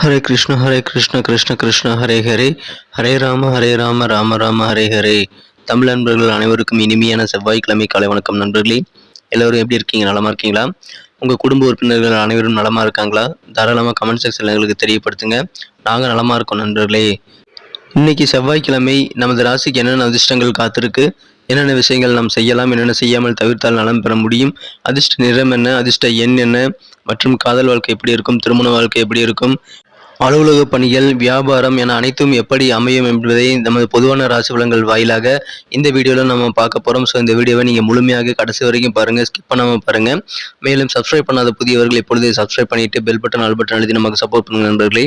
ஹரே கிருஷ்ண ஹரே கிருஷ்ண கிருஷ்ண கிருஷ்ண ஹரே ஹரே. ஹரே ராம ஹரே ராம ராம ராம ஹரே ஹரே. தமிழ் நண்பர்கள் அனைவருக்கும் இனிமையான செவ்வாய்க்கிழமை காலை வணக்கம் நண்பர்களே. எல்லோரும் எப்படி இருக்கீங்க? நலமா இருக்கீங்களா? உங்கள் குடும்ப உறுப்பினர்கள் அனைவரும் நலமா இருக்காங்களா? தாராளமாக கமெண்ட் செக்ஷனில் எங்களுக்கு தெரியப்படுத்துங்க. நாங்கள் நலமா இருக்கோம் நண்பர்களே. இன்னைக்கு செவ்வாய்க்கிழமை நமது ராசிக்கு என்னென்ன அதிர்ஷ்டங்கள் காத்திருக்கு? என்னென்ன விஷயங்கள் நாம் செய்யலாம்? என்னென்ன செய்யாமல் தவிர்த்தால் நலம் பெற முடியும்? அதிர்ஷ்ட நிறம் என்ன? அதிர்ஷ்ட எண் என்ன? மற்றும் காதல் வாழ்க்கை எப்படி இருக்கும்? திருமண வாழ்க்கை எப்படி இருக்கும்? அலுவலக பணிகள் வியாபாரம் என அனைத்தும் எப்படி அமையும் என்பதை நமது பொதுவான ராசி பலன்கள் வாயிலாக இந்த வீடியோவில் நம்ம பார்க்க போகிறோம் ஸோ இந்த வீடியோவை நீங்கள் முழுமையாக கடைசி வரைக்கும் பாருங்கள் ஸ்கிப் பண்ணாமல் பாருங்கள் மேலும் சப்ஸ்கிரைப் பண்ணாத புதியவர்கள் இப்பொழுதே சப்ஸ்கிரைப் பண்ணிவிட்டு பெல் பட்டன் ஆல் பட்டன் அழுத்தி நமக்கு சப்போர்ட் பண்ணுங்கள் நண்பர்களே.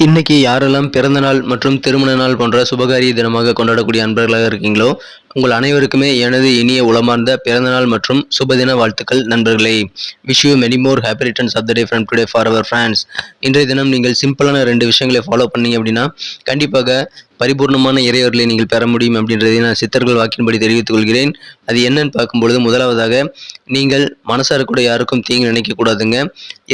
இன்னைக்கு யாரெல்லாம் பிறந்த நாள் மற்றும் திருமண நாள் போன்ற சுபகாரிய தினமாக கொண்டாடக்கூடிய அன்பர்களாக இருக்கீங்களோ உங்கள் அனைவருக்குமே எனது இனிய உளமார்ந்த பிறந்தநாள் மற்றும் சுபதின வாழ்த்துக்கள் நண்பர்களே. Wish you many more happy returns of the day from today for our friends இன்றைய தினம் நீங்கள் சிம்பிளான ரெண்டு விஷயங்களை ஃபாலோ பண்ணீங்க அப்படின்னா கண்டிப்பாக பரிபூர்ணமான இறையவர்களை நீங்கள் பெற முடியும் அப்படின்றதை நான் சித்தர்கள் வாக்கின்படி தெரிவித்துக் கொள்கிறேன். அது என்னன்னு பார்க்கும்பொழுது முதலாவதாக நீங்கள் மனசார கூட யாருக்கும் தீங்கு நினைக்கக்கூடாதுங்க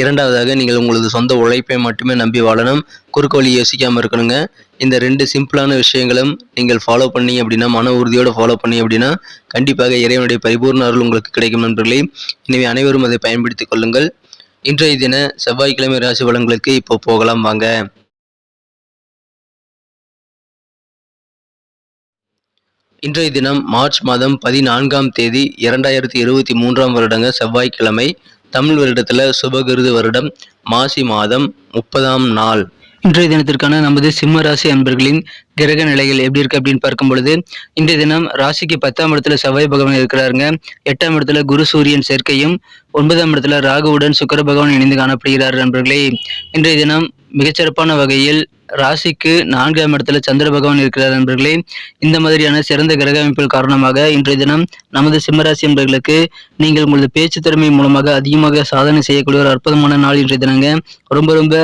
இரண்டாவதாக நீங்கள் உங்களது சொந்த உழைப்பை மட்டுமே நம்பி வாழணும். குறுக்கு வழி யோசிக்காமல் இருக்கணுங்க. இந்த ரெண்டு சிம்பிளான விஷயங்களும் நீங்கள் ஃபாலோ பண்ணீங்க அப்படின்னா மன உறுதியோடு ஃபாலோ பண்ணி அப்படின்னா கண்டிப்பாக இறைவனுடைய பரிபூர்ண அருள் உங்களுக்கு கிடைக்கும் நண்பர்களே. எனவே அனைவரும் அதை பயன்படுத்திக் கொள்ளுங்கள். இன்றைய தின செவ்வாய்க்கிழமை ராசி பலன்களுக்கு இப்போ போகலாம் வாங்க. இன்றைய தினம் மார்ச் மாதம் பதினான்காம் தேதி இரண்டாயிரத்தி இருபத்தி மூன்றாம் வருடங்க செவ்வாய்க்கிழமை தமிழ் வருடத்தில் சுபகிருது வருடம் மாசி மாதம் முப்பதாம் நாள். இன்றைய தினத்திற்கான நமது சிம்ம ராசி அன்பர்களின் கிரக நிலைகள் எப்படி இருக்கு அப்படின்னு பார்க்கும் பொழுது இன்றைய தினம் ராசிக்கு பத்தாம் இடத்துல செவ்வாய் பகவான் இருக்கிறாருங்க. எட்டாம் இடத்துல குரு சூரியன் சேர்க்கையும் ஒன்பதாம் இடத்துல ராகுவுடன் சுக்கர பகவான் இணைந்து காணப்படுகிறார் நண்பர்களே இன்றைய தினம் மிகச்சிறப்பான வகையில் ராசிக்கு நான்காம் இடத்துல சந்திர பகவான் இருக்கிறார் நண்பர்களே இந்த மாதிரியான சிறந்த கிரக அமைப்பின் காரணமாக இன்றைய தினம் நமது சிம்மராசி என்பர்களுக்கு நீங்கள் உங்களது பேச்சு திறமை மூலமாக அதிகமாக சாதனை செய்யக்கூடிய ஒரு அற்புதமான நாள் இன்றைய தினங்க. ரொம்ப ரொம்ப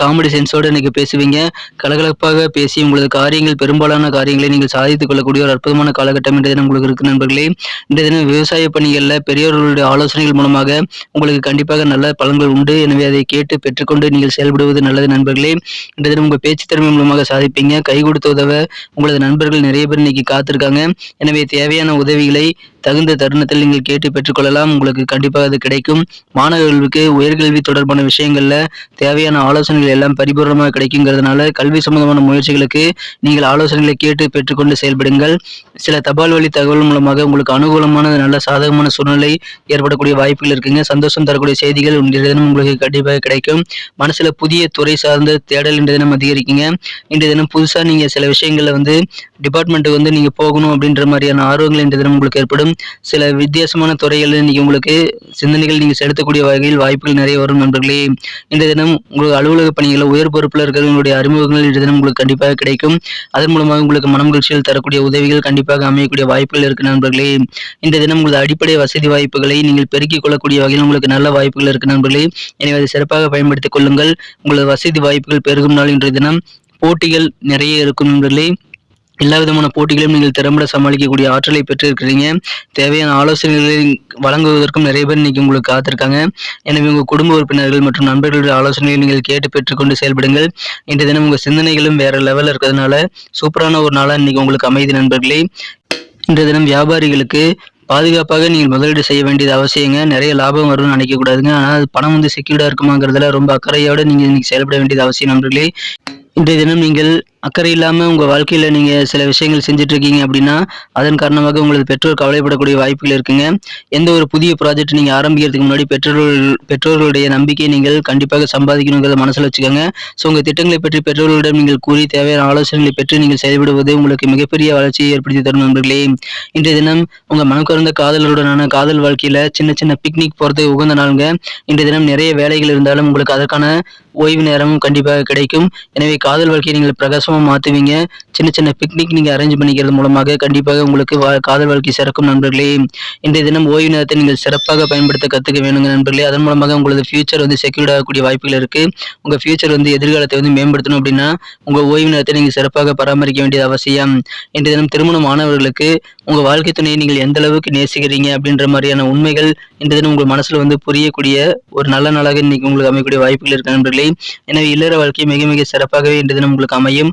காமெடி சென்ஸோடு இன்னைக்கு பேசுவீங்க. கலகலப்பாக பேசி உங்களது காரியங்கள் பெரும்பாலான காரியங்களை நீங்கள் சாதித்துக் கொள்ளக்கூடிய ஒரு அற்புதமான காலகட்டம் இன்றைய தினம் உங்களுக்கு இருக்கு நண்பர்களே. இன்றைய தினம் விவசாய பணிகளில் பெரியவர்களுடைய ஆலோசனைகள் மூலமாக உங்களுக்கு கண்டிப்பாக நல்ல பலன்கள் உண்டு. எனவே அதை கேட்டு பெற்றுக்கொண்டு நீங்கள் செயல்படுவது நல்லது நண்பர்களே. இன்றைய தினம் உங்கள் பேச்சு திறமை மூலமாக சாதிப்பீங்க. கை கொடுத்த உதவ உங்களது நண்பர்கள் நிறைய பேர் இன்னைக்கு காத்திருக்காங்க. எனவே தேவையான உதவிகளை தகுந்த தருணத்தில் நீங்கள் கேட்டு பெற்றுக்கொள்ளலாம். உங்களுக்கு கண்டிப்பாக அது கிடைக்கும். மாணவர்களுக்கு உயர்கல்வி தொடர்பான விஷயங்கள்ல தேவையான ஆலோசனைகள் எல்லாம் பரிபூர்ணமாக கிடைக்குங்கிறதுனால கல்வி சம்பந்தமான முயற்சிகளுக்கு நீங்கள் ஆலோசனைகளை கேட்டு பெற்றுக்கொண்டு செயல்படுங்கள். சில தபால் வழி தகவல் மூலமாக உங்களுக்கு அனுகூலமான நல்ல சாதகமான சூழ்நிலை ஏற்படக்கூடிய வாய்ப்புகள் இருக்குங்க. சந்தோஷம் தரக்கூடிய செய்திகள் இன்றைய தினம் உங்களுக்கு கண்டிப்பாக கிடைக்கும். மனசுல புதிய துறை சார்ந்த தேடல் இன்றைய தினம் அதிகரிக்குங்க. இன்றைய தினம் புதுசாக நீங்கள் சில விஷயங்களில் வந்து டிபார்ட்மெண்ட்டுக்கு வந்து நீங்கள் போகணும் அப்படின்ற மாதிரியான ஆர்வங்கள் இன்றைய தினம் உங்களுக்கு ஏற்படும். சில வித்தியாசமான துறைகளில் இன்றைக்கி உங்களுக்கு சிந்தனைகள் நீங்கள் செலுத்தக்கூடிய வகையில் வாய்ப்புகள் நிறைய வரும் நண்பர்களே. இந்த தினம் உங்களுக்கு அலுவலக பணிகளை உயர் பொறுப்பில் இருக்கிறவங்களுடைய அறிமுகங்கள் இந்த தினம் உங்களுக்கு கண்டிப்பாக கிடைக்கும். அதன் மூலமாக உங்களுக்கு மனம் மகிழ்ச்சியில் தரக்கூடிய உதவிகள் கண்டிப்பாக அமையக்கூடிய வாய்ப்புகள் இருக்கு நண்பர்களே. இந்த தினம் உங்களது அடிப்படை வசதி வாய்ப்புகளை நீங்கள் பெருக்கிக் கொள்ளக்கூடிய வகையில் உங்களுக்கு நல்ல வாய்ப்புகள் இருக்கு நண்பர்களே. எனவே அதை சிறப்பாக பயன்படுத்திக் கொள்ளுங்கள். உங்களது வசதி வாய்ப்புகள் பெருகும் நாள் இன்றைய தினம். போட்டிகள் நிறைய இருக்கும் நண்பர்களே. எல்லா விதமான போட்டிகளையும் நீங்கள் திறம்பட சமாளிக்கக்கூடிய ஆற்றலை பெற்றிருக்கிறீங்க. தேவையான ஆலோசனைகளை வழங்குவதற்கும் நிறைய பேர் இன்னைக்கு உங்களுக்கு காத்திருக்காங்க. எனவே உங்கள் குடும்ப உறுப்பினர்கள் மற்றும் நண்பர்களுடைய ஆலோசனைகளை நீங்கள் கேட்டு பெற்றுக்கொண்டு செயல்படுங்கள். இன்றைய தினம் உங்கள் சிந்தனைகளும் வேற லெவலில் இருக்கிறதுனால சூப்பரான ஒரு நாளாக இன்னைக்கு உங்களுக்கு அமைதி நண்பர்களே. இன்றைய தினம் வியாபாரிகளுக்கு பாதுகாப்பாக நீங்கள் முதலீடு செய்ய வேண்டியது அவசியங்க. நிறைய லாபம் வரும்னு நினைக்கக்கூடாதுங்க. ஆனால் பணம் வந்து செக்யூர்டாக இருக்குமாங்கிறதுல ரொம்ப அக்கறையோடு நீங்கள் இன்னைக்கு செயல்பட வேண்டியது அவசியம் நண்பர்களே. இன்றைய தினம் நீங்கள் அக்கறை இல்லாமல் உங்கள் வாழ்க்கையில் நீங்கள் சில விஷயங்கள் செஞ்சுட்டு இருக்கீங்க அப்படின்னா அதன் காரணமாக உங்களது பெற்றோர் கவலைப்படக்கூடிய வாய்ப்புகள் இருக்குங்க. எந்த ஒரு புதிய ப்ராஜெக்ட் நீங்கள் ஆரம்பிக்கிறதுக்கு முன்னாடி பெற்றோர்கள் பெற்றோர்களுடைய நம்பிக்கையை நீங்கள் கண்டிப்பாக சம்பாதிக்கணுங்கிறத மனசில் வச்சுக்கோங்க. ஸோ உங்கள் திட்டங்களை பற்றி பெற்றோர்களிடம் நீங்கள் கூறி தேவையான ஆலோசனைகளை பெற்று நீங்கள் செயல்படுவது உங்களுக்கு மிகப்பெரிய வளர்ச்சியை ஏற்படுத்தி தரும் நண்பர்களே. இன்றைய தினம் உங்கள் மனம் காதலருடனான காதல் வாழ்க்கையில் சின்ன சின்ன பிக்னிக் போகிறதுக்கு உகந்த நாளுங்க. இன்றைய தினம் நிறைய வேலைகள் இருந்தாலும் உங்களுக்கு அதற்கான ஓய்வு நேரமும் கண்டிப்பாக கிடைக்கும். எனவே காதல் வாழ்க்கையை நீங்கள் சந்தோஷமாக மாற்றுவீங்க சின்ன சின்ன பிக்னிக் நீங்கள் அரேஞ்ச் பண்ணிக்கிறது மூலமாக கண்டிப்பாக உங்களுக்கு வா- காதல் வாழ்க்கை சிறக்கும் நண்பர்களே. இன்றைய தினம் ஓய்வு நேரத்தை நீங்கள் சிறப்பாக பயன்படுத்த கற்றுக்க வேணுங்க நண்பர்களே. அதன் மூலமாக உங்களது ஃபியூச்சர் வந்து செக்யூர்ட் ஆகக்கூடிய வாய்ப்புகள் இருக்குது உங்கள் ஃபியூச்சர் வந்து எதிர்காலத்தை வந்து மேம்படுத்தணும் அப்படின்னா உங்கள் ஓய்வு நேரத்தை நீங்கள் சிறப்பாக பராமரிக்க வேண்டியது அவசியம். இன்றைய தினம் திருமணம் ஆனவர்களுக்கு உங்கள் வாழ்க்கை துணையை நீங்கள் எந்த அளவுக்கு நேசிக்கிறீங்க அப்படின்ற மாதிரியான உண்மைகள் இன்றைய தினம் உங்கள் மனசில் வந்து புரியக்கூடிய ஒரு நல்ல நாளாக இன்னைக்கு உங்களுக்கு அமையக்கூடிய வாய்ப்புகள் இருக்கு நண்பர்களே. எனவே இல்லற வாழ்க்கை மிக மிக சிறப்பாகவே இன்றைய தினம் உங்களுக்கு அமையும்.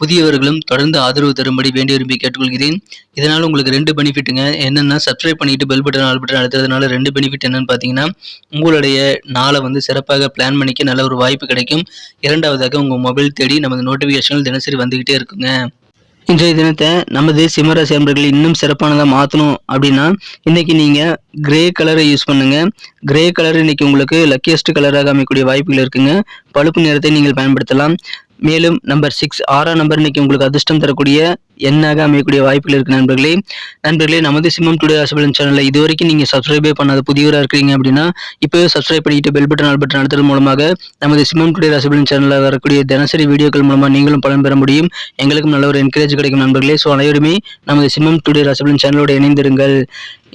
புதியவர்களும் தொடர்ந்து ஆதரவு தரும்படி வேண்டி விரும்பி கேட்டுக்கொள்கிறேன். இதனால் உங்களுக்கு ரெண்டு பெனிஃபிட்டுங்க. என்னென்னா சப்ஸ்கிரைப் பண்ணிட்டு பெல் பட்டன் ஆல் பட்டன் அழுத்துறதுனால ரெண்டு பெனிஃபிட் என்னன்னு பார்த்தீங்கன்னா உங்களுடைய நாளை வந்து சிறப்பாக பிளான் பண்ணிக்க நல்ல ஒரு வாய்ப்பு கிடைக்கும். இரண்டாவதாக உங்கள் மொபைல் தேடி நமது நோட்டிஃபிகேஷன் தினசரி வந்துக்கிட்டே இருக்குங்க. இன்றைய தினத்தை நமது சிம்மராசி அன்பர்கள் இன்னும் சிறப்பானதாக மாற்றணும் அப்படின்னா இன்னைக்கு நீங்கள் கிரே கலரை யூஸ் பண்ணுங்க. கிரே கலர் இன்னைக்கு உங்களுக்கு லக்கியஸ்ட் கலராக அமைக்கக்கூடிய வாய்ப்புகள் இருக்குங்க. பழுப்பு நிறத்தை நீங்கள் பயன்படுத்தலாம். மேலும் நம்பர் சிக்ஸ் ஆறாம் நம்பர் இன்னைக்கு உங்களுக்கு அதிர்ஷ்டம் தரக்கூடிய எண்ணாக அமையக்கூடிய வாய்ப்புகள் இருக்கு நண்பர்களே. நண்பர்களே நமது சிம்மம் டுடே ஆசபலன் சேனலில் இது வரைக்கும் நீங்கள் சப்ஸ்கிரைபே பண்ணாத புதியவராக இருக்கிறீங்க அப்படின்னா இப்போவே சப்ஸ்கிரைப் பண்ணிட்டு பெல் பட்டன் ஆல் பட்டன் அழுத்தது மூலமாக நமது சிம்மம் டுடே ராசிபலன் சேனலில் வரக்கூடிய தினசரி வீடியோக்கள் மூலமாக நீங்களும் பலன் பெற முடியும். எங்களுக்கும் நல்ல ஒரு என்கரேஜ் கிடைக்கும் நண்பர்களே. ஸோ அனைவருமே நமது சிம்மம் டுடே ராசிபலன் சேனலோடு இணைந்திருங்கள்.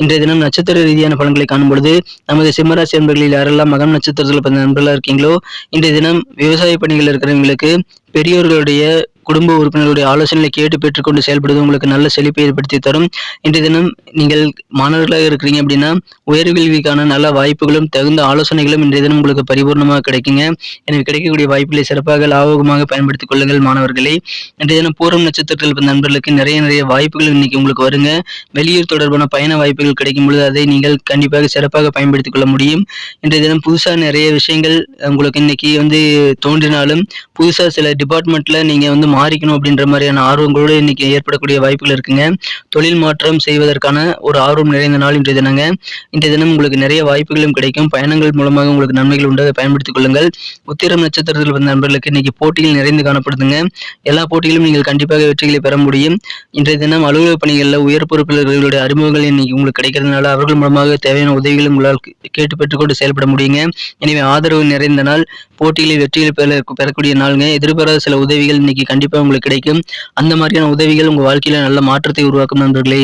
இன்றைய தினம் நட்சத்திர ரீதியான பலன்களை காணும் பொழுது நமது சிம்மராசி நண்பர்களில் யாரெல்லாம் மகம் நட்சத்திரத்தில் பிறந்த நண்பர்களாக இருக்கீங்களோ இன்றைய தினம் விவசாய பணிகள் இருக்கிறவங்களுக்கு பெரியோர்களுடைய குடும்ப உறுப்பினர்களுடைய ஆலோசனைகளை கேட்டு பெற்றுக்கொண்டு செயல்படுவது உங்களுக்கு நல்ல செழிப்பை ஏற்படுத்தி தரும். இன்றைய தினம் நீங்கள் மாணவர்களாக இருக்கிறீங்க அப்படின்னா உயர்கல்விக்கான நல்ல வாய்ப்புகளும் தகுந்த ஆலோசனைகளும் இன்றைய தினம் உங்களுக்கு பரிபூர்ணமாக கிடைக்குங்க. எனவே கிடைக்கக்கூடிய வாய்ப்புகளை சிறப்பாக லாபகமாக பயன்படுத்திக் கொள்ளுங்கள் மாணவர்களே. இன்றைய தினம் பூரம் நட்சத்திரத்தில் நண்பர்களுக்கு நிறைய நிறைய வாய்ப்புகள் இன்னைக்கு உங்களுக்கு வருங்க. வெளியூர் தொடர்பான பயண வாய்ப்புகள் கிடைக்கும் பொழுது அதை நீங்கள் கண்டிப்பாக சிறப்பாக பயன்படுத்திக் கொள்ள முடியும். இன்றைய தினம் புதுசாக நிறைய விஷயங்கள் உங்களுக்கு இன்னைக்கு வந்து தோன்றினாலும் புதுசாக சில டிபார்ட்மெண்ட்ல நீங்க வந்து மாறிக்கணும் அப்படின்ற மாதிரியான ஆர்வங்களோடு இன்னைக்கு ஏற்படக்கூடிய வாய்ப்புகள் இருக்குங்க. தொழில் மாற்றம் செய்வதற்கான ஒரு ஆர்வம் நிறைந்த நாள் இன்றைய தினங்க. இன்றைய தினம் உங்களுக்கு நிறைய வாய்ப்புகளும் கிடைக்கும். பயணங்கள் மூலமாக உங்களுக்கு நன்மைகள் உண்டாக பயன்படுத்திக் கொள்ளுங்கள். உத்திரம் நட்சத்திரத்தில் வந்த நண்பர்களுக்கு இன்னைக்கு போட்டிகள் நிறைந்து காணப்படுதுங்க. எல்லா போட்டிகளும் நீங்கள் கண்டிப்பாக வெற்றிகளை பெற முடியும். இன்றைய தினம் அலுவலக பணிகளில் உயர் பொறுப்பினர்களுடைய அறிமுகங்கள் இன்னைக்கு உங்களுக்கு கிடைக்கிறதுனால அவர்கள் மூலமாக தேவையான உதவிகளும் உங்களால் கேட்டு பெற்றுக்கொண்டு செயல்பட முடியுங்க. எனவே ஆதரவு நிறைந்த நாள் போட்டிகளில் வெற்றிகளை பெற பெறக்கூடிய நாளுங்க. எதிர்பாராத சில உதவிகள் இன்னைக்கு கண்டிப்பா உங்களுக்கு கிடைக்கும். அந்த மாதிரியான உதவிகள் உங்கள் வாழ்க்கையில நல்ல மாற்றத்தை உருவாக்கும் நண்பர்களே.